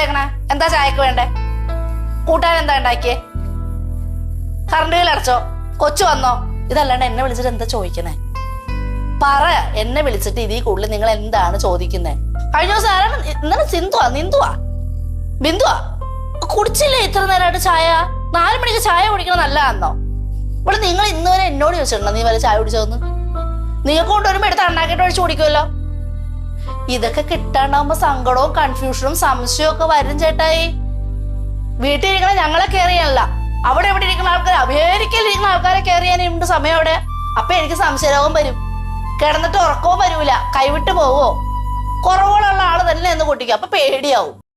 എടുത്തേക്കണേ എന്താ ചായക്ക് വേണ്ടേ? കൂട്ടാൻ എന്താ ഉണ്ടാക്കിയേ? Current bill അടച്ചോ? കൊച്ചു വന്നോ? ഇതല്ലാണ്ട് എന്നെ വിളിച്ചിട്ട് എന്താ ചോദിക്കണേ പറ എന്നെ വിളിച്ചിട്ട് ഇതിൽ കൂടുതൽ നിങ്ങൾ എന്താണ് ചോദിക്കുന്നത് കഴിഞ്ഞ ദിവസം ആരാണ്? ഇന്നലെ സിന്ധുവാ നിന്ദുവാ? ബിന്ദുവാ? കുടിച്ചില്ലേ ഇത്ര നേരമായിട്ട് ചായ? നാല് മണിക്ക് ചായ കുടിക്കണം നല്ലതാണെന്നോ ഇവിടെ നിങ്ങൾ ഇന്ന് വരെ എന്നോട് ചോദിച്ചിട്ടുണ്ടോ? നീ വരെ ചായ കുടിച്ചോന്ന് നിങ്ങൾക്ക് കൊണ്ടുവരുമ്പോ എടുത്ത് ഉണ്ടാക്കിയിട്ട് ഒഴിച്ചു കുടിക്കുമല്ലോ? ഇതൊക്കെ കിട്ടാണ്ടാവുമ്പോ സങ്കടവും കൺഫ്യൂഷനും സംശയവും ഒക്കെ വരും ചേട്ടായി. വീട്ടിൽ ഇരിക്കണ ഞങ്ങളെ ചെയ്യാനല്ല. അവിടെ എവിടെ ഇരിക്കുന്ന ആൾക്കാർ അമേരിക്കയിൽ ഇരിക്കുന്ന ആൾക്കാരെ കേറിയാനുണ്ട് ചെയ്യാനുണ്ട് സമയം അവിടെ. അപ്പൊ എനിക്ക് സംശയരോഗം വരും. കിടന്നിട്ട് ഉറക്കവും വരൂല. കൈവിട്ട് പോവോ. കുറവുകളുള്ള ആൾ തന്നെ എന്ന് കൂട്ടിക്കും. അപ്പൊ പേടിയാവും.